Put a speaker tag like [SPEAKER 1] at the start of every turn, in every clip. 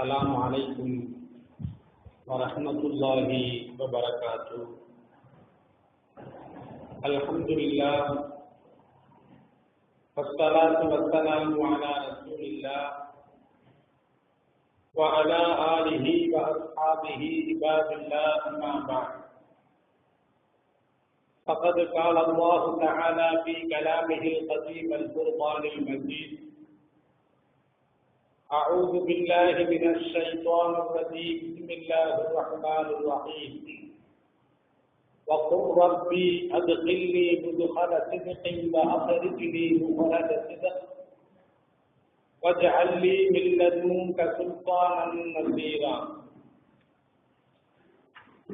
[SPEAKER 1] السلام عليكم ورحمة الله وبركاته. الحمد لله والصلاة والسلام على رسول الله وعلى آله وأصحابه عباد الله أما بعد. فقد قال الله تعالى في كلامه القديم الفرقان المجيد أعوذ بالله من الشيطان الرجيم. بسم الله الرحمن الرحيم. وقل ربي أدخلني مدخل صدق وأخرجني مخرج صدق. واجعل لي من لدنك سلطانا نصيرا.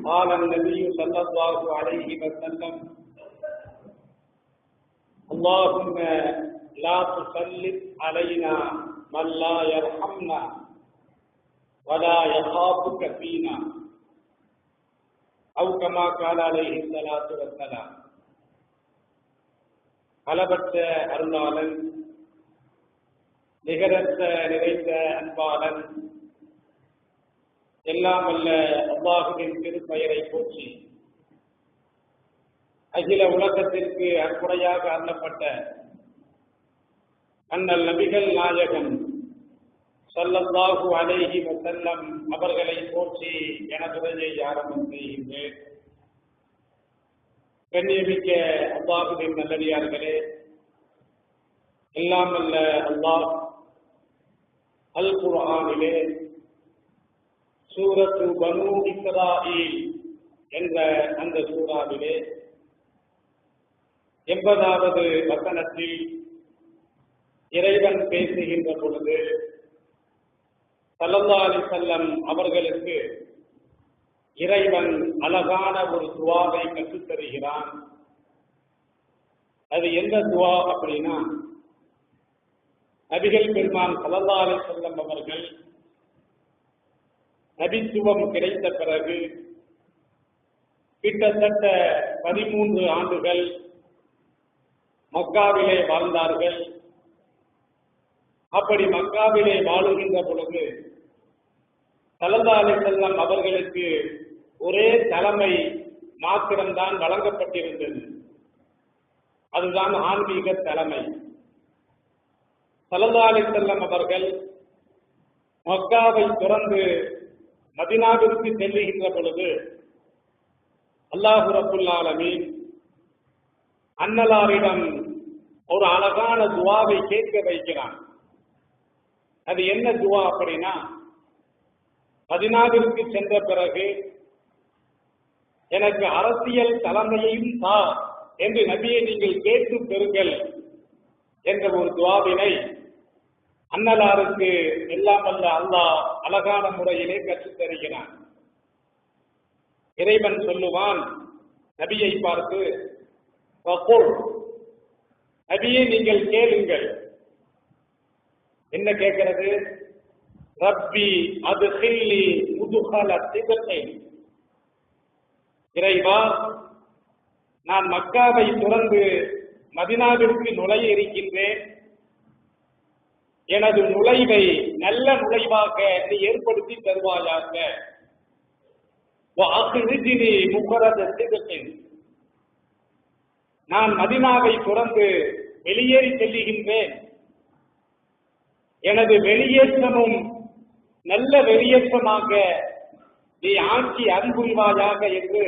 [SPEAKER 1] قال النبي صلى الله عليه وسلم اللهم لا تسلط علينا من لا يرحمنا ولا يخافك فينا أو كما قال عليه الصلاة والسلام அளவற்ற அருளாளன் நிகரற்ற நிறைந்த அன்பாளன் எல்லாம் அல்ல அல்லாஹுவின் திருப்பெயரை போற்றி அகில உலகத்திற்கு அற்புடையாக அருளப்பட்ட அண்ணல் நபிகள் நாயகன் சல்லல்லாஹு அலேஹி வசல்லம் அவர்களை போற்றி எனதுரையை ஆரம்பம் செய்கின்றேன் கண்ணியமிக்க அல்லாஹுவின் நல்லடியார்களே எல்லாம் அல்ல அல்லாஹ் அல் குர்ஆனிலே சூரத்து பனு இஸ்ராயில் என்ற அந்த சூறாவிலே. எண்பதாவது வசனத்தில் இறைவன் பேசுகின்ற பொழுது சல்லல்லா அலி செல்லம் அவர்களுக்கு இறைவன் அழகான ஒரு துவாவை கற்றுத் தருகிறான் அது எந்த துவா அப்படின்னா நபிகள் பெருமான் சல்லல்லா அலி செல்லம் அவர்கள் நபித்துவம் கிடைத்த பிறகு கிட்டத்தட்ட பதிமூன்று ஆண்டுகள் மக்காவிலே வாழ்ந்தார்கள். அப்படி மக்காவிலே வாழுகின்ற பொழுது தலந்தாலை செல்லம் அவர்களுக்கு ஒரே தலைமை மாத்திரம்தான் வழங்கப்பட்டிருந்தது. அதுதான் ஆன்மீக தலைமை. தலந்தாலை செல்லம் அவர்கள் மக்காவை துறந்து மதினாவிற்கு செல்லுகின்ற பொழுது அல்லாஹு ரபுல்லாலமீன் அன்னலாரிடம் ஒரு அழகான துவாவை கேட்க வைக்கிறான். அது என்ன துவா அப்படின்னா பதினாவிற்கு சென்ற பிறகு எனக்கு அரசியல் தலைமையையும் தா என்று நபியை நீங்கள் கேட்டு பெறுங்கள் என்ற ஒரு துவாவினை அன்னலாருக்கு எல்லாம் அல்ல அல்லாஹ் அழகான முறையிலே கற்றுத் தருகிறான். இறைவன் சொல்லுவான் நபியை பார்த்து நபியை நீங்கள் கேளுங்கள். என்ன கேட்கிறது? ரப்பி அது ஹில்லி முதுகல திபத்தை. இறைவா நான் மக்காவை துறந்து மதினாவிற்கு நுழைய இருக்கின்றேன். எனது நுழைவை நல்ல நுழைவாக நீ ஏற்படுத்தி தருவாயாக. நான் மதினாவை துறந்து வெளியேறி செல்லுகின்றேன். எனது வெளியேற்றமும் நல்ல வெளியேற்றமாக நீ ஆட்சி அன்புரிவாயாக என்று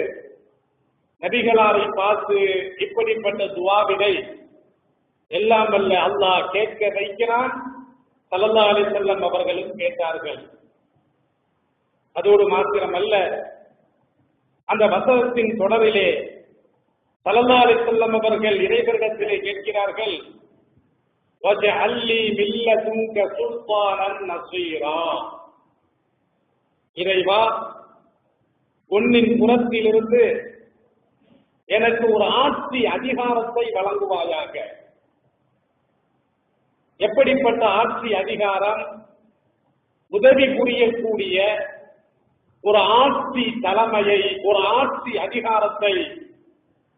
[SPEAKER 1] நபிகளாரை பார்த்து இப்படிப்பட்ட துவாவினை எல்லாம் வல்ல அல்லாஹ் கேட்க வைக்கிறான். சல்லல்லா அலி செல்லம் அவர்களும் கேட்டார்கள். அதோடு மாத்திரமல்ல அந்த வசனத்தின் தொடரிலே சல்லல்லா அலி செல்லம் அவர்கள் இறைவரிடத்திலே கேட்கிறார்கள் அல்லி மில்லதுங்க சுல்தானன் நசீரா இறைவா உன்னின் புறத்திலிருந்து எனக்கு ஒரு ஆட்சி அதிகாரத்தை வழங்குவாயாக. எப்படிப்பட்ட ஆட்சி அதிகாரம்? உதவி புரியக்கூடிய ஒரு ஆட்சி தலைமையை ஒரு ஆட்சி அதிகாரத்தை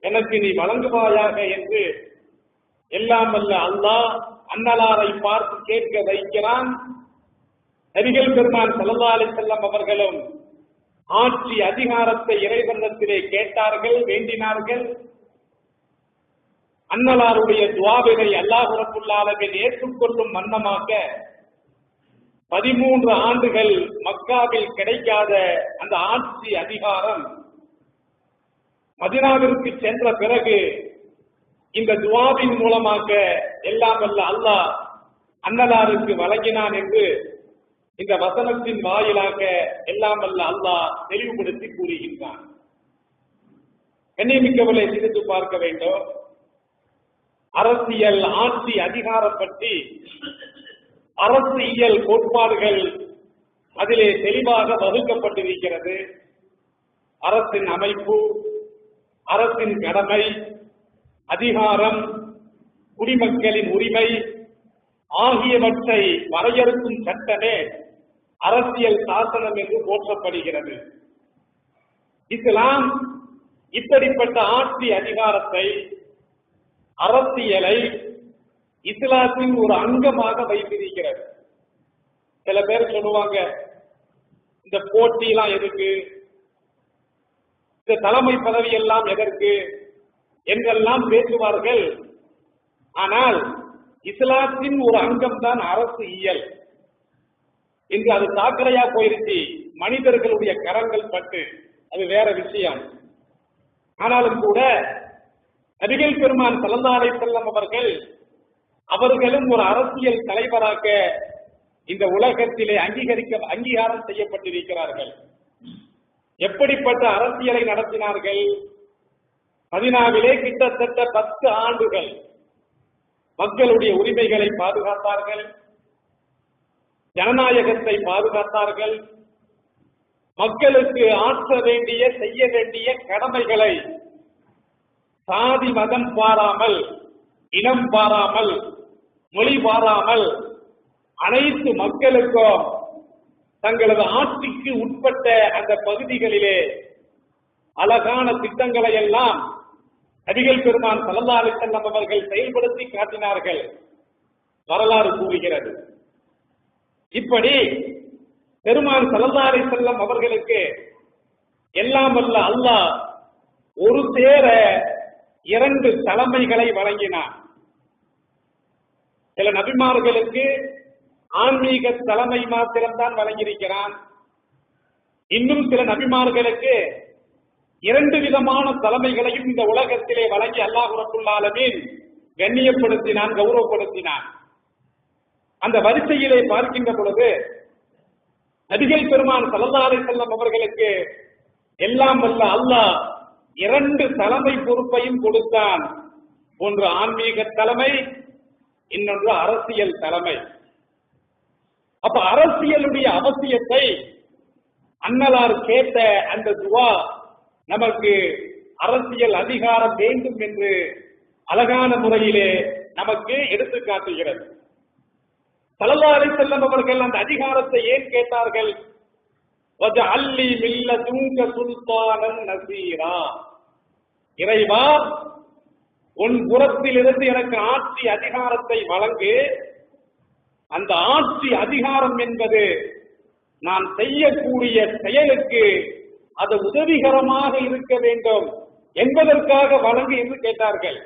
[SPEAKER 1] எனக்கு நீ வழங்குவாயாக என்று எல்லாம் அல்ல அல்லாஹ் அன்னலாரை பார்த்து கேட்க வைக்கிறான். நபிகள் பெருமான் சல்லா அலி செல்லம் அவர்களும் ஆட்சி அதிகாரத்தை இறைவந்தத்திலே கேட்டார்கள் வேண்டினார்கள். அன்னலாருடைய துவாவினை அல்லாஹ் ஏற்றுக்கொள்ளும் வண்ணமாக பதிமூன்று ஆண்டுகள் மக்காவில் கிடைக்காத அந்த ஆட்சி அதிகாரம் மதினாவிற்கு சென்ற பிறகு இந்த துவாவின் மூலமாக எல்லாம் அல்ல அல்லாஹ் அன்னலாருக்கு வழங்கினான் என்று இந்த வசனத்தின் வாயிலாக எல்லாம் அல்ல அல்லாஹ் தெளிவுபடுத்தி கூறுகின்றான். கண்ணியமிக்கவர்களை சிந்தித்து பார்க்க வேண்டும். அரசியல் ஆட்சி அதிகாரம் பற்றி அரசியல் கோட்பாடுகள் அதிலே தெளிவாக வகுக்கப்பட்டிருக்கிறது. அரசின் அமைப்பு அரசின் கடமை அதிகாரம் குடிமக்களின் உரிமை ஆகியவற்றை வரையறுக்கும் சட்டமே அரசியல் சாசனம் என்று போற்றப்படுகிறது. இஸ்லாம் இப்படிப்பட்ட ஆட்சி அதிகாரத்தை அரசியலை இஸ்லாத்தின் ஒரு அங்கமாக வைத்திருக்கிறது. சில பேர் சொல்லுவாங்க இந்த போட்டிலாம் எதுக்கு? இந்த தலைமை பதவி எல்லாம் எதற்கு? என்றெல்லாம் பேசுவார்கள். ஆனால் இஸ்லாத்தின் ஒரு அங்கம் தான் அரசு இயல். இன்று அது சாக்கடையா போயிருச்சு. மனிதர்களுடைய கரங்கள் பட்டு. அது வேற விஷயம். ஆனாலும் கூட நபிகள் பெருமான் சல்லல்லாஹு செல்லம் அவர்கள் அவர்களும் ஒரு அரசியல் தலைவராக இந்த உலகத்திலே அங்கீகரிக்க அங்கீகாரம் செய்யப்பட்டிருக்கிறார்கள். எப்படிப்பட்ட அரசியலை நடத்தினார்கள்? பதினாவிலே கிட்டத்தட்ட பத்து ஆண்டுகள் மக்களுடைய உரிமைகளை பாதுகாத்தார்கள் ஜனநாயகத்தை பாதுகாத்தார்கள் மக்களுக்கு ஆற்ற வேண்டிய செய்ய வேண்டிய கடமைகளை சாதி மதம் பாராமல் இனம் பாராமல் மொழி பாராமல் அனைத்து மக்களுக்கும் தங்களது ஆட்சிக்கு உட்பட்ட அந்த பகுதிகளிலே அழகான திட்டங்களை எல்லாம் நபிகள் பெருமான் சல்லா அலிசல்லம் அவர்கள் செயல்படுத்தி காட்டினார்கள். வரலாறு கூறுகிறது. இப்படி பெருமான் சல்லா அலிசல்லம் அவர்களுக்கு எல்லாம் அல்ல அல்லாஹ் ஒரு சேர இரண்டு தலைமைகளை வழங்கினார் சில நபிமார்களுக்கு ஆன்மீக தலைமை மாத்திரம்தான் வழங்கியிருக்கிறான். இன்னும் சில நபிமார்களுக்கு இரண்டு விதமான தலைமைகளையும் இந்த உலகத்திலே வழங்கி அல்லாஹ் ரபுல்லாலமீன் கண்ணியப்படுத்தினான் கௌரவப்படுத்தினான். அந்த வரிசையிலே பார்க்கின்ற பொழுது நபிகள் பெருமான் சலதாரை செல்லம் அவர்களுக்கு எல்லாம் வல்ல அல்லாஹ் இரண்டு தலைமை பொறுப்பையும் கொடுத்தான். ஒன்று ஆன்மீக தலைமை இன்னொன்று அரசியல் தலைமை. அப்ப அரசியலுடைய அவசியத்தை அன்னலார் கேட்ட அந்த துவா நமக்கு அரசியல் அதிகாரம் வேண்டும் என்று அழகான முறையிலே நமக்கு எடுத்து காட்டுகிறது. சலல்லாரை செல்லம் அவர்கள் அந்த அதிகாரத்தை ஏன் கேட்டார்கள்? அல்லி மில்ல தூங்க சுல்தானன் நசீரா. இறைவா உன் புறத்திலிருந்து எனக்கு ஆட்சி அதிகாரத்தை வழங்கு. அந்த ஆட்சி அதிகாரம் என்பது நான் செய்யக்கூடிய செயலுக்கு அது உதவிகரமாக இருக்க வேண்டும் என்பதற்காக வழங்கு என்று கேட்டார்கள்.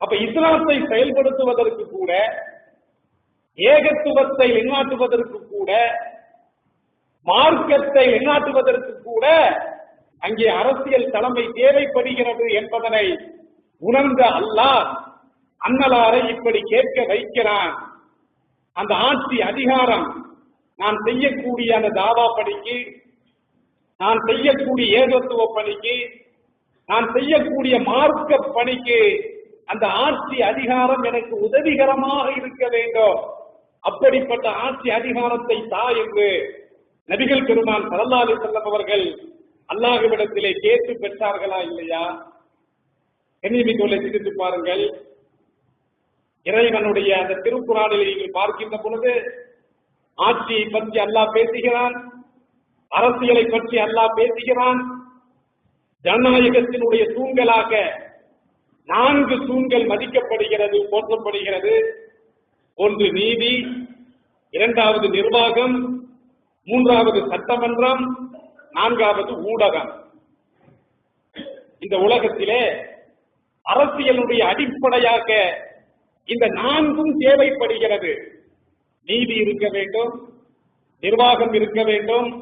[SPEAKER 1] அப்ப இஸ்லாத்தை செயல்படுத்துவதற்கு கூட ஏகத்துவத்தை நிலைநாட்டுவதற்கு கூட மார்க்கத்தை நிலைநாட்டுவதற்கு கூட அங்கே அரசியல் தலைமை தேவைப்படுகிறது என்பதனை உணர்ந்த அல்லாஹ் அன்னலாரை இப்படி கேட்க வைக்கிறான். அந்த ஆட்சி அதிகாரம் நான் செய்யக்கூடிய அந்த தாவா படிக்கு நான் செய்யக்கூடிய ஏகத்துவ பணிக்கு நான் செய்யக்கூடிய மார்க்க பணிக்கு அந்த ஆட்சி அதிகாரம் எனக்கு உதவிகரமாக இருக்க வேண்டும். அப்படிப்பட்ட ஆட்சி அதிகாரத்தை தா என்று நபிகள் பெருமான் சரல்லாலி செல்லம் அவர்கள் அல்லாஹுவிடத்திலே கேட்டு பெற்றார்களா இல்லையா? கண்ணியமிக்கோலை சிந்தித்து பாருங்கள். இறைவனுடைய அந்த திருக்குறானில் நீங்கள் பார்க்கின்ற பொழுது ஆட்சியை பற்றி அல்லாஹ் பேசுகிறான். அரசியலை பற்றி அல்லாஹ் பேசுகிறான். ஜனநாயகத்தினுடைய தூண்களாக நான்கு தூண்கள் மதிக்கப்படுகிறது போற்றப்படுகிறது. ஒன்று நீதி இரண்டாவது நிர்வாகம் மூன்றாவது சட்டமன்றம் நான்காவது ஊடகம். இந்த உலகத்திலே அரசியலுடைய அடிப்படையாக இந்த நான்கும் தேவைப்படுகிறது. நீதி இருக்க வேண்டும் நிர்வாகம் இருக்க வேண்டும்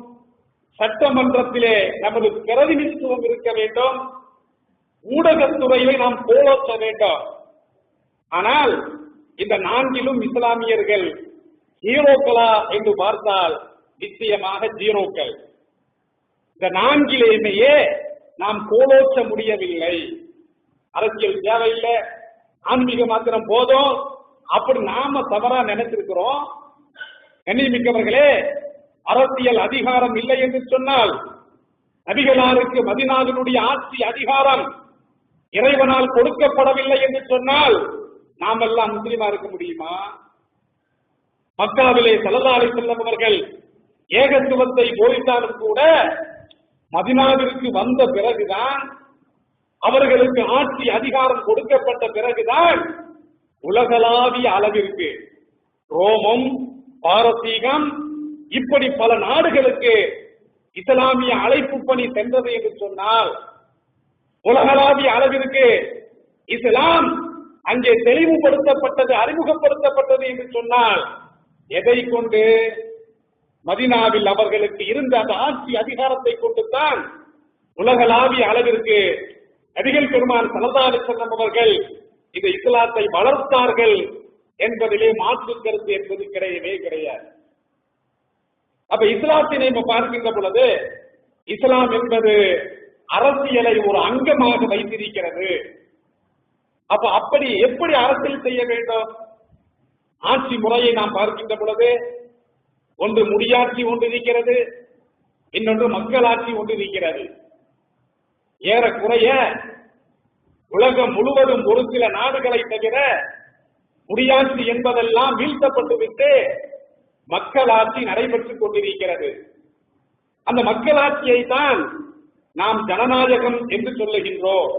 [SPEAKER 1] சட்டமன்றத்திலே நமது பிரதிநிதித்துவம் இருக்க வேண்டும். ஊடகத்துறையை நாம் போலோச்ச வேண்டும். ஆனால் இந்த நான்கிலும் இஸ்லாமியர்கள் ஹீரோக்களா என்று பார்த்தால் நிச்சயமாக ஜீரோக்கள். இந்த நான்கிலேயுமே நாம் கோலோச்ச முடியவில்லை. அரசியல் தேவையில்லை. ஆன்மீக மாத்திரம் போதும். அப்படி நாம தவறா நினைச்சிருக்கிறோம் கண்ணியமிக்கவர்களே அரசியல் அதிகாரம் இல்லை என்று சொன்னால் நபிகளாருக்கு மதினாவினுடைய ஆட்சி அதிகாரம் இறைவனால் கொடுக்கப்படவில்லை என்று சொன்னால் நாம் எல்லாம் முஸ்லீமா இருக்க முடியுமா? மக்காவிலே சல்லல்லாஹு அலைஹி அவர்கள் ஏகத்துவத்தை போதித்தாலும் கூட மதினாவிற்கு வந்த பிறகுதான் அவர்களுக்கு ஆட்சி அதிகாரம் கொடுக்கப்பட்ட பிறகுதான் உலகளாவிய அளவிற்கு ரோமம் பாரசீகம் இப்படி பல நாடுகளுக்கு இஸ்லாமிய அழைப்பு பணி சென்றது என்று சொன்னால் உலகளாவிய அளவிற்கு இஸ்லாம் அங்கே தெளிவுபடுத்தப்பட்டது அறிமுகப்படுத்தப்பட்டது என்று சொன்னால் எதை கொண்டு? மதினாவில் அவர்களுக்கு இருந்த அந்த ஆட்சி அதிகாரத்தை கொண்டுதான் உலகளாவிய அளவிற்கு நபிகள் பெருமான் சல்லல்லாஹு அலைஹி அவர்கள் இந்த இஸ்லாத்தை வளர்த்தார்கள் என்பதிலே மாற்று கருத்து என்பது கிடையவே கிடையாது. அப்ப இஸ்லாத்தினை நம்ம பார்க்கின்ற பொழுது இஸ்லாம் என்பது அரசியலை ஒரு அங்கமாக வைத்திருக்கிறது. அப்ப அப்படி எப்படி அரசியல் செய்ய வேண்டும்? ஆட்சி முறையை நாம் பார்க்கின்ற பொழுது ஒன்று முடியாட்சி ஒன்று இருக்கிறது இன்னொன்று மக்களாட்சி ஒன்று இருக்கிறது. ஏறக்குறைய உலகம் முழுவதும் ஒரு சில நாடுகளை தவிர முடியாட்சி என்பதெல்லாம் வீழ்த்தப்பட்டு விட்டு மக்களாட்சி நடைபெற்றுக் கொண்டிருக்கிறது. அந்த மக்களாட்சியை தான் நாம் ஜனநாயகம் என்று சொல்லுகின்றோம்.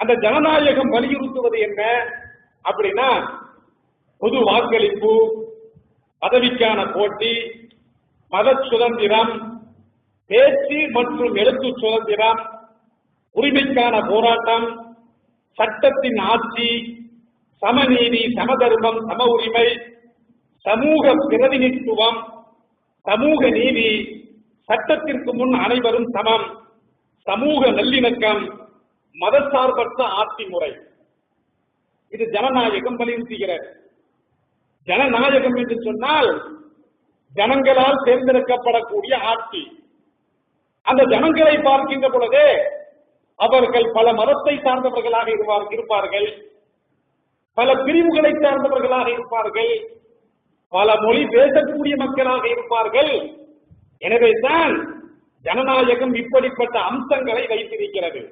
[SPEAKER 1] அந்த ஜனநாயகம் வலியுறுத்துவது என்ன அப்படின்னா பொது வாக்களிப்பு பதவிக்கான போட்டி மத சுதந்திரம் பேச்சு மற்றும் எழுத்து சுதந்திரம் உரிமைக்கான போராட்டம் சட்டத்தின் ஆட்சி சமநீதி சமதர்மம் சம உரிமை சமூக பிரதிநிதித்துவம் சமூக நீதி சட்டத்திற்கு முன் அனைவரும் சமம் சமூக நல்லிணக்கம் மதசார்பற்ற ஆட்சி முறை. இது ஜனநாயகம் வலியுறுத்துகிறது. ஜனநாயகம் என்று சொன்னால் ஜனங்களால் தேர்ந்தெடுக்கப்படக்கூடிய ஆட்சி. அந்த ஜனங்களை பார்க்கின்ற பொழுதே அவர்கள் பல மதத்தை சார்ந்தவர்களாக இருப்பார்- இருப்பார்கள். பல பிரிவுகளை சார்ந்தவர்களாக இருப்பார்கள். பல மொழி பேசக்கூடிய மக்களாக இருப்பார்கள். எனவே தான் ஜனநாயகம் இப்படிப்பட்ட அம்சங்களை வைத்திருக்கிறது.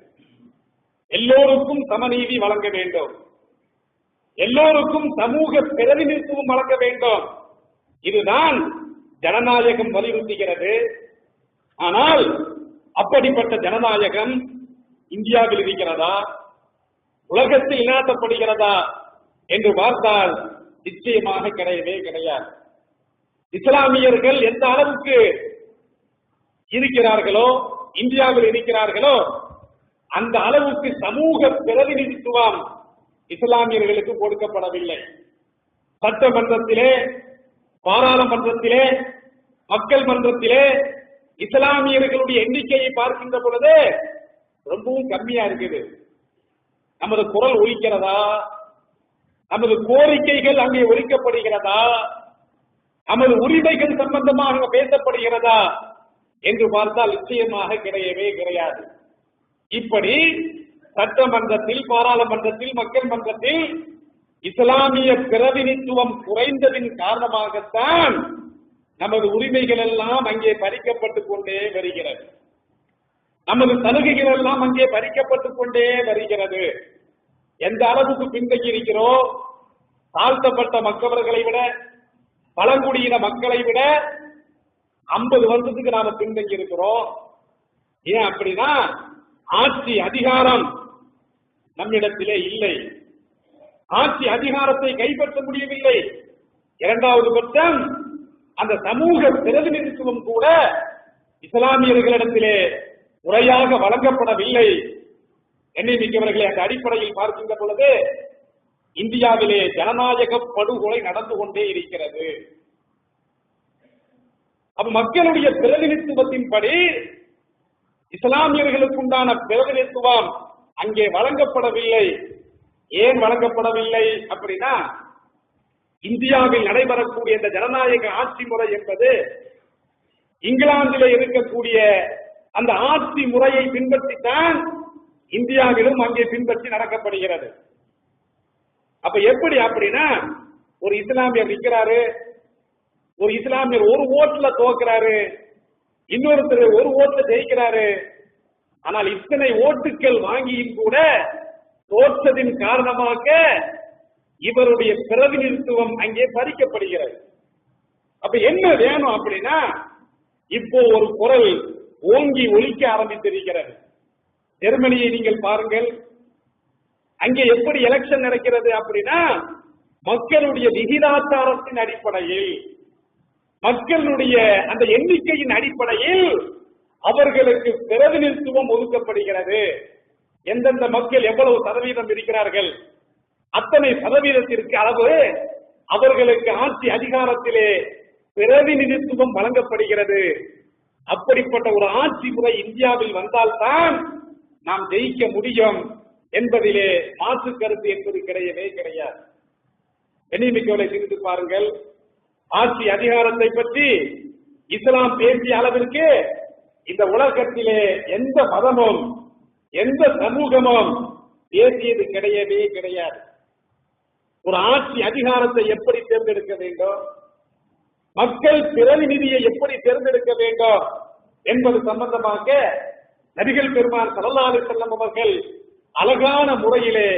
[SPEAKER 1] எல்லோருக்கும் சமநீதி வழங்க வேண்டும். எல்லோருக்கும் சமூக பிரதிநிதித்துவம் வழங்க வேண்டும். இதுதான் ஜனநாயகம் வலியுறுத்துகிறது. ஆனால் அப்படிப்பட்ட ஜனநாயகம் இந்தியாவில் இருக்கிறதா? உலகத்தில் இனாத்தப்படுகிறதா? என்று பார்த்தால் நிச்சயமாக கிடையவே கிடையாது. இஸ்லாமியர்கள் எந்த அளவுக்கு இருக்கிறார்களோ இந்தியாவில் இருக்கிறார்களோ அந்த அளவுக்கு சமூக பிரதிநிதித்துவம் இஸ்லாமியர்களுக்கு கொடுக்கப்படவில்லை. சட்டமன்றத்திலே பாராளுமன்றத்திலே மக்கள் மன்றத்திலே இஸ்லாமியர்களுடைய எண்ணிக்கையை பார்க்கின்ற பொழுது ரொம்பவும் கம்மியா இருக்குது. நமது குரல் ஒழிக்கிறதா நமது கோரிக்கைகள் அங்கே ஒழிக்கப்படுகிறதா நமது உரிமைகள் சம்பந்தமாக பேசப்படுகிறதா? என்று பார்த்தால் நிச்சயமாக கிடையவே கிடையாது. இப்படி சட்டமன்றத்தில் பாராளுமன்றத்தில் மக்கள் மன்றத்தில் இஸ்லாமிய பிரதிநிதித்துவம் குறைந்ததின் காரணமாகத்தான் நமது உரிமைகள் எல்லாம் அங்கே பறிக்கப்பட்டுக் கொண்டே வருகிறது. நமது சலுகைகள் எல்லாம் அங்கே பறிக்கப்பட்டுக் கொண்டே வருகிறது. எந்த அளவுக்கு பின்தங்கி இருக்கிறோம் தாழ்த்தப்பட்ட மக்கவர்களை விட பழங்குடியின மக்களை விட ஐம்பது வருஷத்துக்கு நாம பின்தங்கி இருக்கிறோம் ஏன் அப்படின்னா ஆட்சி அதிகாரம் நம்மிடத்திலே இல்லை. ஆட்சி அதிகாரத்தை கைப்பற்ற முடியவில்லை. இரண்டாவது பட்சம் அந்த சமூக பிரதிநிதித்துவம் கூட இஸ்லாமியர்களிடத்திலே முறையாக வழங்கப்படவில்லை. என்னை மிக்கவர்களை அந்த அடிப்படையில் பார்க்கின்ற பொழுது இந்தியாவிலே ஜனநாயக படுகொலை நடந்து கொண்டே இருக்கிறது. அப்ப மக்களுடைய பிரதிநிதித்துவத்தின்படி இஸ்லாமியர்களுக்குண்டான பிரதிநிதித்துவம் அங்கே வழங்கப்படவில்லை. ஏன் வழங்கப்படவில்லை அப்படின்னா இந்தியாவில் நடைபெறக்கூடிய இந்த ஜனநாயக ஆட்சி முறை என்பது இங்கிலாந்தில் இருக்கக்கூடிய அந்த ஆட்சி முறையை பின்பற்றித்தான் இந்தியாவிலும் அங்கே பின்பற்றி நடக்கப்படுகிறது. அப்ப எப்படி அப்படின்னா ஒரு இஸ்லாமியர் நிற்கிறாரு ஒரு இஸ்லாமியர் ஒரு ஓட்டுல தோக்குறாரு இன்னொருத்தர் ஒரு ஓட்டுல ஜெயிக்கிறாரு ஆனால் இத்தனை ஓட்டுக்கள் வாங்கியும் கூட தோற்றதின் காரணமாக இவருடைய பிரதிநிதித்துவம் அங்கே பறிக்கப்படுகிறது. அப்ப என்ன வேணும் அப்படின்னா இப்போ ஒரு குரல் ஓங்கி ஒலிக்க ஆரம்பித்திருக்கிறது. ஜெர்மனியை நீங்கள் பாருங்கள். அங்கே எப்படி எலெக்ஷன் நடக்கிறது அப்படின்னா மக்களுடைய விகிதாச்சாரத்தின் அடிப்படையில் மக்களுடைய அந்த எண்ணிக்கையின் அடிப்படையில் அவர்களுக்கு பிரதிநிதித்துவம் ஒதுக்கப்படுகிறது. எந்தெந்த மக்கள் எவ்வளவு சதவீதம் இருக்கிறார்கள் அத்தனை சதவீதத்திற்கு அளவு அவர்களுக்கு ஆட்சி அதிகாரத்திலே பிரதிநிதித்துவம் வழங்கப்படுகிறது. அப்படிப்பட்ட ஒரு ஆட்சி முறை இந்தியாவில் வந்தால்தான் நாம் ஜெயிக்க முடியும் என்பதிலே மாற்று கருத்து என்பது கிடையவே கிடையாது. எண்ணிமிக்கவளை சிந்தித்து பாருங்கள். ஆட்சி அதிகாரத்தை பற்றி இஸ்லாம் பேசிய அளவிற்கு இந்த உலகத்திலே எந்த மதமும் எந்த சமூகமும் பேசியது கிடையவே கிடையாது. ஒரு ஆட்சி அதிகாரத்தை எப்படி தேர்ந்தெடுக்க வேண்டும்? மக்கள் பிரதிநிதியை எப்படி தேர்ந்தெடுக்க வேண்டும்? என்பது சம்பந்தமாக நபிகள் பெருமான் சரலாலி செல்லம் அவர்கள் அழகான முறையிலே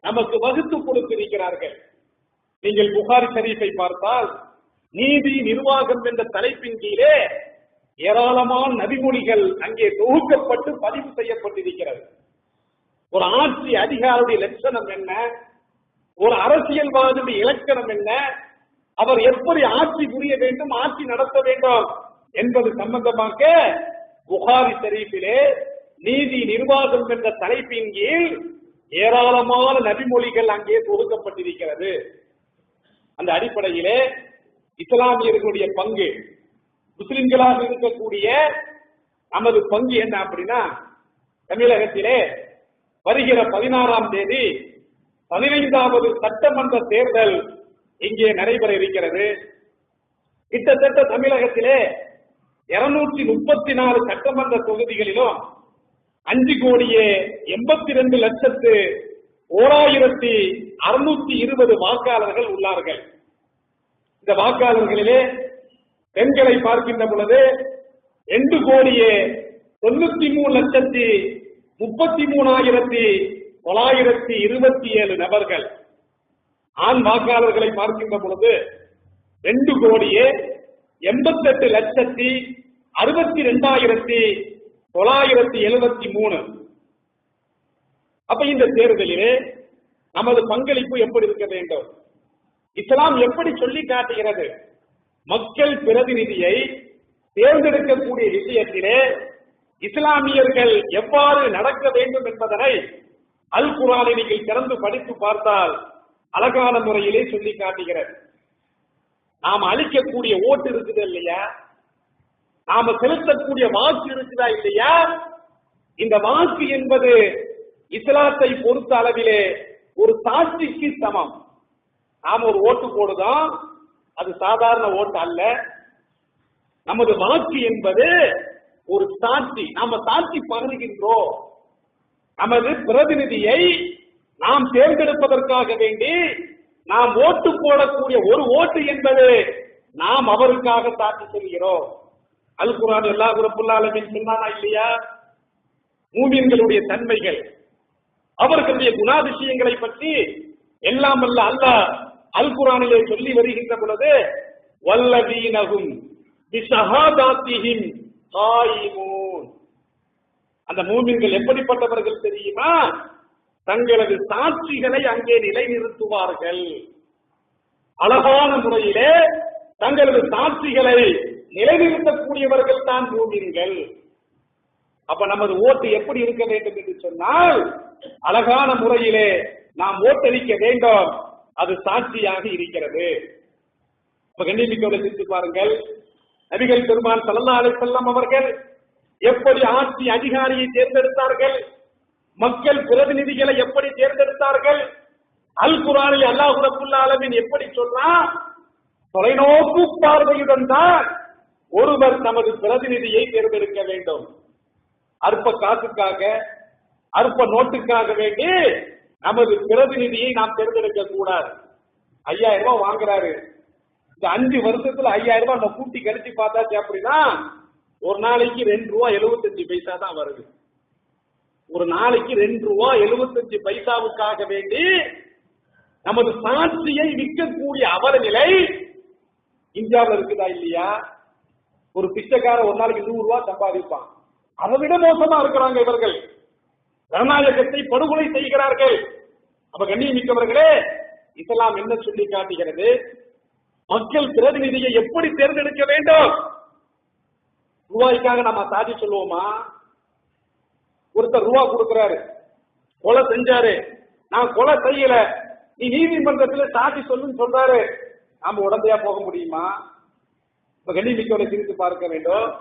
[SPEAKER 1] நமக்கு வகுத்து கொடுத்திருக்கிறார்கள் நீங்கள் புகாரி ஷரீஃபை பார்த்தால் நீதி நிர்வாகம் என்ற தலைப்பின் கீழே ஏராளமான நபிமொழிகள் அங்கே தொகுக்கப்பட்டு பதிவு செய்யப்பட்டிருக்கிறது. ஒரு ஆட்சி அதிகாரியுடைய லட்சணம் என்ன? ஒரு அரசியல்வாதியுடைய இலக்கணம் என்ன? அவர் எப்படி ஆட்சி புரிய வேண்டும் ஆட்சி நடத்த வேண்டும் என்பது சம்பந்தமாக புகாரி ஷரீஃபிலே நீதி நிர்வாகம் என்ற தலைப்பின் கீழ் ஏராளமான நபிமொழிகள் அங்கே தொகுக்கப்பட்டிருக்கிறது. அந்த அடிப்படையிலே இஸ்லாமியர்களுடைய பங்கு முஸ்லிம்களாக இருக்கக்கூடிய நமது பங்கு என்ன அப்படின்னா தமிழகத்திலே வருகிற பதினாறாம் தேதி பதினைந்தாவது சட்டமன்ற தேர்தல் இங்கே நடைபெற இருக்கிறது. கிட்டத்தட்ட தமிழகத்திலே இருநூற்றி முப்பத்தி நாலு சட்டமன்ற தொகுதிகளிலும் அஞ்சு கோடியே எண்பத்தி ரெண்டு லட்சத்து ஓராயிரத்தி அறுநூத்தி இருபது வாக்காளர்கள் உள்ளார்கள். இந்த வாக்காளர்களிலே பெண்களை பார்க்கின்ற பொழுது ரெண்டு கோடியே தொண்ணூத்தி மூணு லட்சத்தி முப்பத்தி மூணாயிரத்தி தொள்ளாயிரத்தி இருபத்தி ஏழு நபர்கள். ஆண் வாக்காளர்களை பார்க்கின்ற பொழுது ரெண்டு கோடியே எண்பத்தெட்டு லட்சத்தி அறுபத்தி ரெண்டாயிரத்தி தொள்ளாயிரத்தி எழுபத்தி மூணு. அப்ப இந்த தேர்தலிலே நமது பங்களிப்பு எப்படி இருக்க வேண்டும்? இஸ்லாம் எப்படி சொல்லி காட்டுகிறது? மக்கள் பிரதிநிதியை தேர்ந்தெடுக்கக்கூடிய விஷயத்திலே இஸ்லாமியர்கள் எவ்வாறு நடக்க வேண்டும் என்பதனை அல் குரானை நீங்கள் திறந்து படித்து பார்த்தால் அழகான முறையிலே சொல்லி காட்டுகிறது. நாம் அளிக்கக்கூடிய ஓட்டு இருக்குது இல்லையா? நாம செலுத்தக்கூடிய வாக்கு இருக்குதா இல்லையா? இந்த வாக்கு என்பது இஸ்லாத்தை பொறுத்த அளவிலே ஒரு சாட்சிக்கு சமம். நாம ஒரு ஓட்டு போடுதோம் அது சாதாரண ஓட்டு அல்ல. நமது வாக்கு என்பது ஒரு சாட்சி. நாம சாட்சி பகிர்கின்றோம். நமது பிரதிநிதியை நாம் தேர்ந்தெடுப்பதற்காக வேண்டி நாம் ஓட்டு போடக்கூடிய ஒரு ஓட்டு என்பது நாம் அவருக்காக சாட்சி செல்கிறோம். அல் குரான் எல்லா குரப்புல்லாலமின் சொன்னானா இல்லையா? மூமியன்களுடைய தன்மைகள் அவர்களுடைய குணாதிசயங்களை பற்றி எல்லாம் அல்ல அல்ல அல் குரானிலே சொல்லி வருகின்ற பொழுது வல்லதீனகும் பிஷஹாதாத்திஹிம் காயிமூன். அந்த மூமின்கள் எப்படிப்பட்டவர்கள் தெரியுமா? தங்களது சாட்சிகளை அங்கே நிலைநிறுத்துவார்கள். அழகான முறையிலே தங்களது சாட்சிகளை நிலைநிறுத்தக்கூடியவர்கள் தான் பூமிங்கள் அப்ப நமது ஓட்டு எப்படி இருக்க வேண்டும் என்று சொன்னால் அழகான முறையிலே நாம் ஓட்டளிக்க வேண்டும். அது சாட்சியாக இருக்கிறது. இப்ப கண்ணிமிக்கோட சிரித்து பாருங்கள். நபிகள் பெருமான் சல்லா அலி செல்லம் அவர்கள் எப்படி ஆட்சி அதிகாரியை தேர்ந்தெடுத்தார்கள்? மக்கள் பிரதிநிதிகளை எப்படி தேர்ந்தெடுத்தார்கள்? அல் குரானில் அல்லாஹ் ரபுல்லா எப்படி சொன்னா தொலைநோக்கு பார்வையுடன் தான் ஒருவர் தமது பிரதிநிதியை தேர்ந்தெடுக்க வேண்டும். அற்ப காசுக்காக அற்ப நோட்டுக்காக வேண்டி நமது பிரதிநிதியை நாம் தேர்ந்தெடுக்க கூடாது. ஐயாயிரம் ரூபாய் வாங்குறாரு. இந்த அஞ்சு வருஷத்துல ஐயாயிரம் ரூபாய் நம்ம கூட்டி கழிச்சு பார்த்தாச்சு அப்படின்னா ஒரு நாளைக்கு ரெண்டு ரூபாய் எழுபத்தஞ்சு பைசா தான் வருது. ஒரு நாளைக்கு ரெண்டு ரூபா எழுபத்தஞ்சு பைசாவுக்காக வேண்டி நமது சாட்சியை விற்கக்கூடிய அவல நிலை இந்தியாவில் இருக்குதா இல்லையா? ஒரு பிச்சைக்கார ஒரு நாளைக்கு நூறு ரூபாய் சம்பாதிப்பான். அதை விட மோசமா இருக்கிறாங்க இவர்கள். ஜனநாயகத்தை படுகொலை செய்கிறார்கள். அப்ப கண்ணியம் மிக்கவர்களே இஸ்லாம் என்ன சொல்லி காட்டுகிறது? மக்கள் பிரதிநிதியை எப்படி தேர்ந்தெடுக்க வேண்டும்? ரூபாய்க்காக நம்ம சாதி சொல்லுவோமா? ஒருத்தர் ரூபா கொடுக்கிறாரு. கொலை செஞ்சாரு. நான் கொலை செய்யல. நீ நீதிமன்றத்துல சாட்சி சொல்லுன்னு சொல்றாரு. நாம உடந்தையா போக முடியுமா? இப்ப கண்ணிமிக்கவரை சிரித்து பார்க்க வேண்டும்.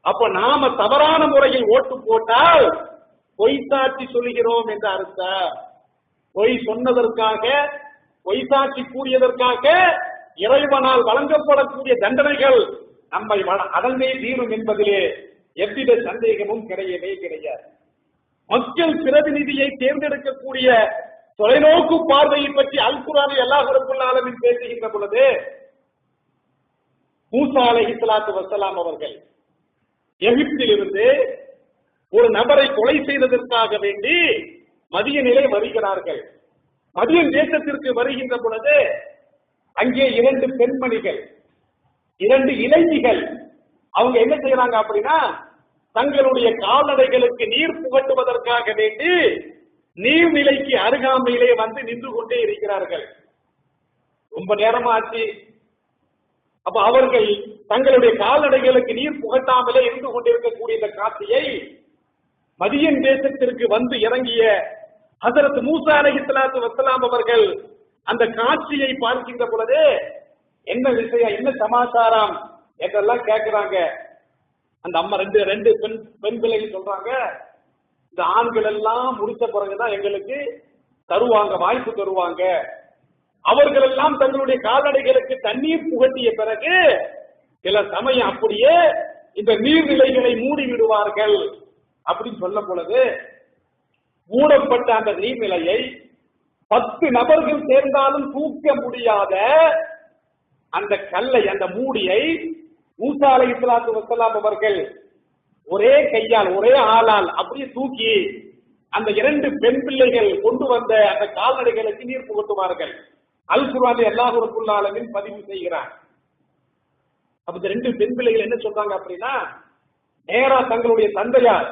[SPEAKER 1] அப்ப நாம தவறான முறையில் ஓட்டு போட்டால் பொய் சாட்சி சொல்லுகிறோம் என்று அர்த்தம். பொய் சொன்னதற்காக பொய் சாட்சி கூறியதற்காக இறைவனால் வழங்கப்படக்கூடிய தண்டனைகள் நம்மை வள- தீரும் என்பதிலே எவ்வித சந்தேகமும் கிடையவே கிடையாது. மக்கள் பிரதிநிதியை தேர்ந்தெடுக்கக்கூடிய தொலைநோக்கு பார்வையை பற்றி அல் எல்லா அல்லாஹ் ரப்புல் பேசுகின்ற பொழுது மூசா இத்தலாத்து வசலாம் அவர்கள் எகிப்திலிருந்து ஒரு நபரை கொலை செய்ததற்காக வேண்டி மதிய நிலை வருகிறார்கள். மதிய தேசத்திற்கு வருகின்ற பொழுது அங்கே இரண்டு பெண்மணிகள் இரண்டு இளைஞிகள் அவங்க என்ன செய்யறாங்க அப்படின்னா தங்களுடைய கால்நடைகளுக்கு நீர் புகட்டுவதற்காக வேண்டி நீர்நிலைக்கு அருகாமையிலே வந்து நின்று கொண்டே இருக்கிறார்கள். ரொம்ப நேரமாச்சு. அப்ப அவர்கள் தங்களுடைய கால்நடைகளுக்கு நீர் புகட்டாமலே இருந்து கொண்டிருக்கக்கூடிய இந்த காட்சியை மதியன் தேசத்திற்கு வந்து இறங்கிய ஹசரத் மூசா அலைஹிஸ்ஸலாத்து வத்தலாம் அவர்கள் அந்த காட்சியை பார்க்கின்ற பொழுது என்ன விஷயம் என்ன சமாச்சாரம்? என்றெல்லாம் கேட்கிறாங்க அந்த அம்மா ரெண்டு ரெண்டு பெண் பெண் பிள்ளைகள் சொல்றாங்க இந்த ஆண்கள் எல்லாம் முடிச்ச பிறகுதான் எங்களுக்கு தருவாங்க வாய்ப்பு தருவாங்க. அவர்கள் எல்லாம் தங்களுடைய கால்நடைகளுக்கு தண்ணீர் புகட்டிய பிறகு சில சமயம் அப்படியே இந்த நீர்நிலைகளை மூடி விடுவார்கள் அப்படின்னு சொல்ல பொழுது மூடப்பட்ட அந்த நீர்நிலையை பத்து நபர்கள் சேர்ந்தாலும் தூக்க முடியாத அந்த கல்லை அந்த மூடியை மூசா அலை இஸ்லாத்து வசலாம் அவர்கள் ஒரே கையால் ஒரே ஆளால் அப்படியே தூக்கி அந்த இரண்டு பெண் பிள்ளைகள் கொண்டு வந்த அந்த கால்நடைகளுக்கு நீர் புகட்டுவார்கள். அல் குர்வானை அல்லாஹ் ரப்புல் பதிவு செய்கிறார். அப்ப இந்த ரெண்டு பெண் பிள்ளைகள் என்ன சொல்றாங்க அப்படின்னா நேரா தங்களுடைய தந்தையார்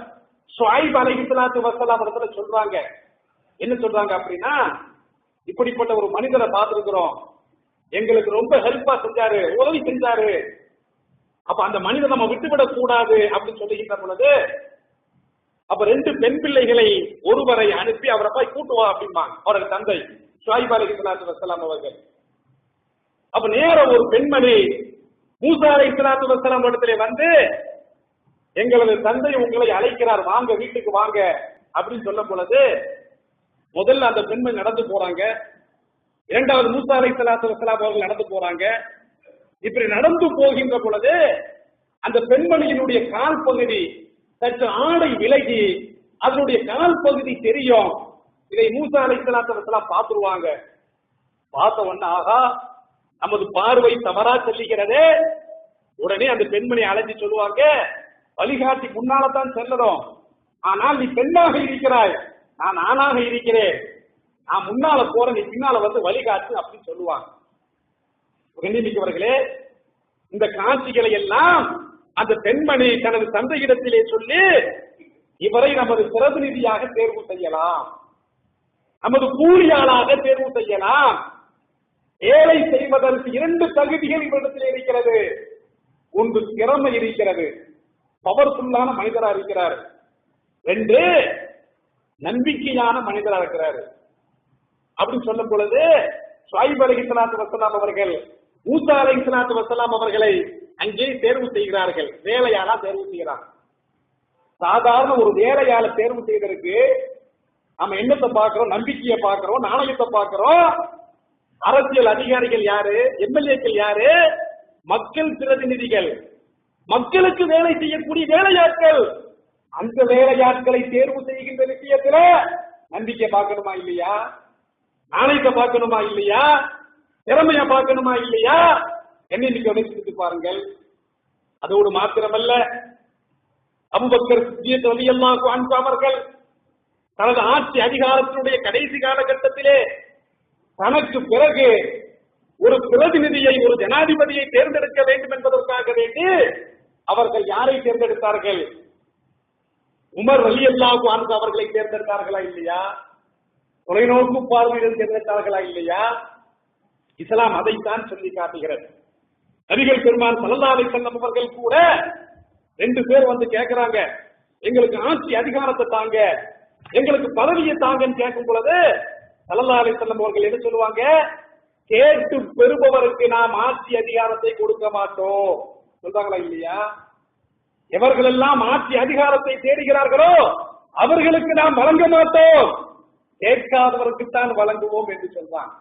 [SPEAKER 1] ஷுஐப் அலைஹிஸ்ஸலாத்து வசலாம் இடத்துல சொல்றாங்க. என்ன சொல்றாங்க அப்படின்னா இப்படிப்பட்ட ஒரு மனிதரை பார்த்திருக்கிறோம். எங்களுக்கு ரொம்ப ஹெல்ப்பா செஞ்சாரு உதவி செஞ்சாரு. அப்ப அந்த மனிதன் நம்ம விட்டுவிடக் கூடாது அப்படின்னு சொல்லுகின்ற பொழுது அப்ப ரெண்டு பெண் பிள்ளைகளை ஒருவரை அனுப்பி அவரை போய் கூட்டுவா அப்படிம்பாங்க. அவரது தந்தை ஷுஐப் அலைஹிஸ்ஸலாத்து வசலாம் அவர்கள். அப்ப நேர ஒரு பெண்மணி மூசா அலைஹிஸ்ஸலாத்து வசலாம் இடத்திலே வந்து எங்களது தந்தை உங்களை அழைக்கிறார் வாங்க வீட்டுக்கு வாங்க. அப்படின்னு சொல்லும் பொழுது முதல்ல அந்த பெண்மணி நடந்து போறாங்க. இரண்டாவது மூசா அலை சலாத்து வசலாம் அவர்கள் நடந்து போறாங்க. இப்படி நடந்து போகின்ற பொழுது அந்த பெண்மணியினுடைய கால் பகுதி சற்று ஆடை விலகி அதனுடைய கால் பகுதி தெரியும். இதை மூசா அலை பார்த்துருவாங்க. பார்த்த உடனே ஆகா நமது பார்வை தவறா செல்லுகிறதே. உடனே அந்த பெண்மணி அழைஞ்சு சொல்லுவாங்க வழிகாட்டி முன்னாலதான் செல்லணும். ஆனால் நீ பெண்ணாக இருக்கிறாய். நான் ஆணாக இருக்கிறேன். நான் முன்னால போறேன் நீ பின்னால வந்து வழிகாட்டு அப்படின்னு சொல்லுவாங்க. கண்ணிமிக்கவர்களே இந்த காட்சிகளை எல்லாம் அந்த பெண்மணி தனது தந்தையிடத்திலே சொல்லி இவரை நமது பிரதிநிதியாக தேர்வு செய்யலாம். நமது கூலியாளாக தேர்வு செய்யலாம். ஏழை செய்வதற்கு இரண்டு தகுதிகள் இவரிடத்தில் இருக்கிறது. ஒன்று திறமை இருக்கிறது. பவர்ஃபுல்லான மனிதரா இருக்கிறார். ரெண்டு நம்பிக்கையான மனிதரா இருக்கிறார். அப்படின்னு சொல்லும் பொழுது சாய் அலி வசலாம் அவர்கள் மூசா அலை இஸ்லாத்து வசலாம் அவர்களை அங்கே தேர்வு செய்கிறார்கள். வேலையாளா தேர்வு செய்கிறாங்க சாதாரண ஒரு வேலையாள தேர்வு செய்வதற்கு நம்ம என்னத்தை பார்க்கிறோம்? நம்பிக்கையை பார்க்கிறோம். நாணயத்தை பார்க்கிறோம். அரசியல் அதிகாரிகள் யாரு? எம்எல்ஏக்கள் யாரு? மக்கள் பிரதிநிதிகள். மக்களுக்கு வேலை செய்யக்கூடிய வேலையாட்கள். அந்த வேலையாட்களை தேர்வு செய்கின்ற விஷயத்துல நம்பிக்கை பார்க்கணுமா இல்லையா? நாணயத்தை பார்க்கணுமா இல்லையா? திறமைய பார்க்கணுமா இல்லையா? என்ன இன்னைக்கு யோசித்து பாருங்கள். அதோடு மாத்திரமல்ல அபுபக்கர் சித்தியத் ரலியல்லாஹு அன்ஹு அவர்கள் தனது ஆட்சி அதிகாரத்தினுடைய கடைசி காலகட்டத்திலே தனக்கு பிறகு ஒரு பிரதிநிதியை ஒரு ஜனாதிபதியை தேர்ந்தெடுக்க வேண்டும் என்பதற்காக வேண்டி அவர்கள் யாரை தேர்ந்தெடுத்தார்கள்? உமர் அலி அல்லாஹு அவர்களை தேர்ந்தெடுத்தார்களா இல்லையா? தொலைநோக்கு பார்வையில் தேர்ந்தெடுத்தார்களா இல்லையா? இஸ்லாம் அதைத்தான் சொல்லி காட்டுகிறது. நபிகள் பெருமான் சல்லல்லாவை அலைஹி அவர்கள் கூட ரெண்டு பேர் வந்து கேக்குறாங்க. எங்களுக்கு ஆட்சி அதிகாரத்தை தாங்க எங்களுக்கு பதவியை தாங்கன்னு கேட்கும் பொழுது சல்லல்லாஹு அலைஹி அவர்கள் என்ன சொல்லுவாங்க? கேட்டு பெறுபவருக்கு நாம் ஆட்சி அதிகாரத்தை கொடுக்க மாட்டோம். சொல்றாங்களா இல்லையா? எவர்களெல்லாம் ஆட்சி அதிகாரத்தை தேடுகிறார்களோ அவர்களுக்கு நாம் வழங்க மாட்டோம். கேட்காதவருக்குத்தான் வழங்குவோம் என்று சொல்றாங்க.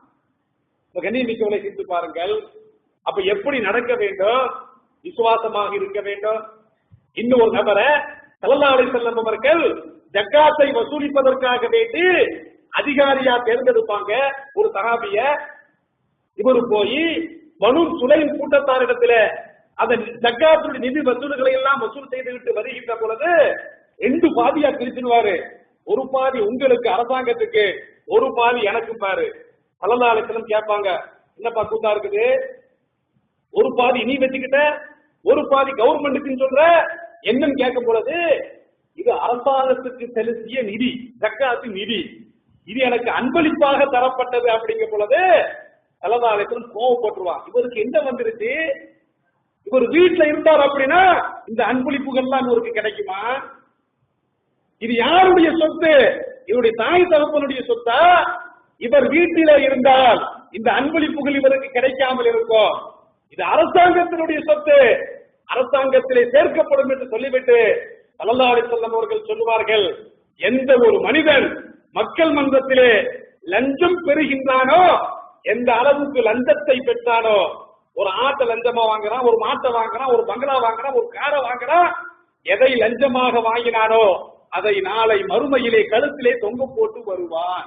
[SPEAKER 1] இப்ப சிந்து பாருங்கள். அப்ப எப்படி நடக்க வேண்டும்? விசுவாசமாக இருக்க வேண்டும்? இன்னொரு நபரை சல்லல்லாஹு செல்லும் அவர்கள் ஜக்காத்தை வசூலிப்பதற்காக வேண்டி அதிகாரியா தேர்ந்தெடுப்பாங்க. ஒரு சகாபிய இவர் போய் மனு சுலைம் கூட்டத்தாரிடத்துல அந்த ஜக்காத்துடைய நிதி வசூல்களை எல்லாம் வசூல் செய்துவிட்டு வருகின்ற பொழுது ரெண்டு பாதியா பிரிச்சிருவாரு. ஒரு பாதி உங்களுக்கு அரசாங்கத்துக்கு ஒரு பாதி எனக்கு பாரு. பலதாலத்திலும் கேட்பாங்க. என்னப்பா கூத்தா இருக்குது? ஒரு பாதி நீ வச்சுக்கிட்ட ஒரு பாதி கவர்மெண்ட்டுக்குன்னு சொல்ற என்னன்னு கேட்கும் பொழுது இது அரசாங்கத்துக்கு செலுத்திய நிதி ஜக்காத்து நிதி. இது எனக்கு அன்பளிப்பாக தரப்பட்டது அப்படிங்கும் பொழுது தலதாலயத்திலும் கோவப்பட்டுருவான். இவருக்கு என்ன வந்துருச்சு? இவர் வீட்டுல இருந்தார் அப்படின்னா இந்த அன்பளிப்புகள்லாம் இவருக்கு கிடைக்குமா? இது யாருடைய சொத்து? இவருடைய தாய் தகப்பனுடைய சொத்தா? இவர் வீட்டில இருந்தால் இந்த அன்பளிப்புகள் இவருக்கு கிடைக்காமல் இருக்கும். இது அரசாங்கத்தினுடைய சொத்து. அரசாங்கத்திலே சேர்க்கப்படும் என்று சொல்லிவிட்டு சல்லல்லாஹு செல்லம் அவர்கள் சொல்லுவார்கள் எந்த ஒரு மனிதன் மக்கள் மன்றத்திலே லஞ்சம் பெறுகின்றானோ எந்த அளவுக்கு லஞ்சத்தை பெற்றானோ ஒரு ஆட்டை லஞ்சமா வாங்குறான் ஒரு மாட்டை வாங்குறான் ஒரு பங்களா வாங்குறான் ஒரு காரை வாங்குறான் எதை லஞ்சமாக வாங்கினானோ அதை நாளை மறுமையிலே கழுத்திலே தொங்க போட்டு வருவான்.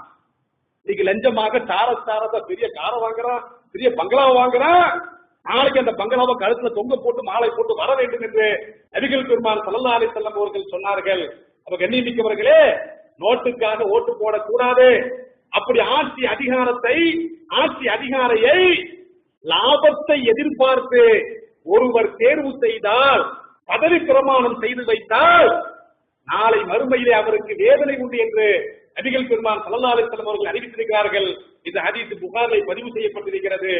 [SPEAKER 1] இன்னைக்கு லஞ்சமாக சார சாரத பெரிய காரை வாங்குறான் பெரிய பங்களாவை வாங்குறான். நாளைக்கு அந்த பங்களாவை கழுத்துல தொங்க போட்டு மாலை போட்டு வர வேண்டும் என்று நபிகள் பெருமான் சல்லா அலி செல்லம் அவர்கள் சொன்னார்கள். அப்ப கண்ணியமிக்கவர்களே நோட்டுக்காக ஓட்டு போடக்கூடாது. அப்படி ஆட்சி அதிகாரத்தை ஆட்சி அதிகாரையை லாபத்தை எதிர்பார்த்து ஒருவர் தேர்வு செய்தால் பதவி பிரமாணம் செய்து வைத்தால் நாளை மறுமையிலே அவருக்கு வேதனை உண்டு என்று நபிகள் பெருமான் சல்லல்லாஹு அலைஹி அவர்கள் அறிவித்திருக்கிறார்கள். இந்த ஹதீஸ் புகாரில் பதிவு செய்யப்பட்டிருக்கிறது.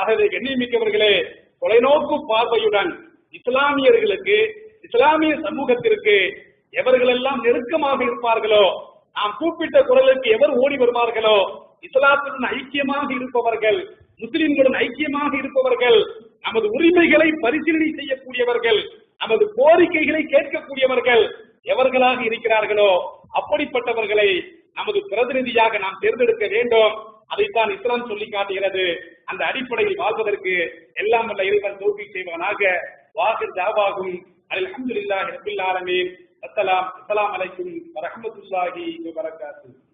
[SPEAKER 1] ஆகவே கண்ணியமிக்கவர்களே தொலைநோக்கு பார்வையுடன் இஸ்லாமியர்களுக்கு இஸ்லாமிய சமூகத்திற்கு எவர்களெல்லாம் நெருக்கமாக இருப்பார்களோ நாம் கூப்பிட்ட குரலுக்கு எவர் ஓடி வருவார்களோ இஸ்லாத்துடன் ஐக்கியமாக இருப்பவர்கள் முஸ்லிம்களுடன் ஐக்கியமாக இருப்பவர்கள் நமது உரிமைகளை பரிசீலனை செய்யக்கூடியவர்கள் நமது கோரிக்கைகளை கேட்கக்கூடியவர்கள் எவர்களாக இருக்கிறார்களோ அப்படிப்பட்டவர்களை நமது பிரதிநிதியாக நாம் தேர்ந்தெடுக்க வேண்டும். அதைத்தான் இஸ்லாம் சொல்லி காட்டுகிறது. அந்த அடிப்படையில் வாழ்வதற்கு எல்லாம் வல்ல இறைவன் தோல்வி செய்வனாக. வாக்கு ஜாவாகும் அல்ஹம்துலில்லாஹி ரப்பில் ஆலமீன். அஸ்ஸலாம் அஸ்ஸலாமு அலைக்கும் வரஹ்மத்துல்லாஹி வபரகாத்துஹு.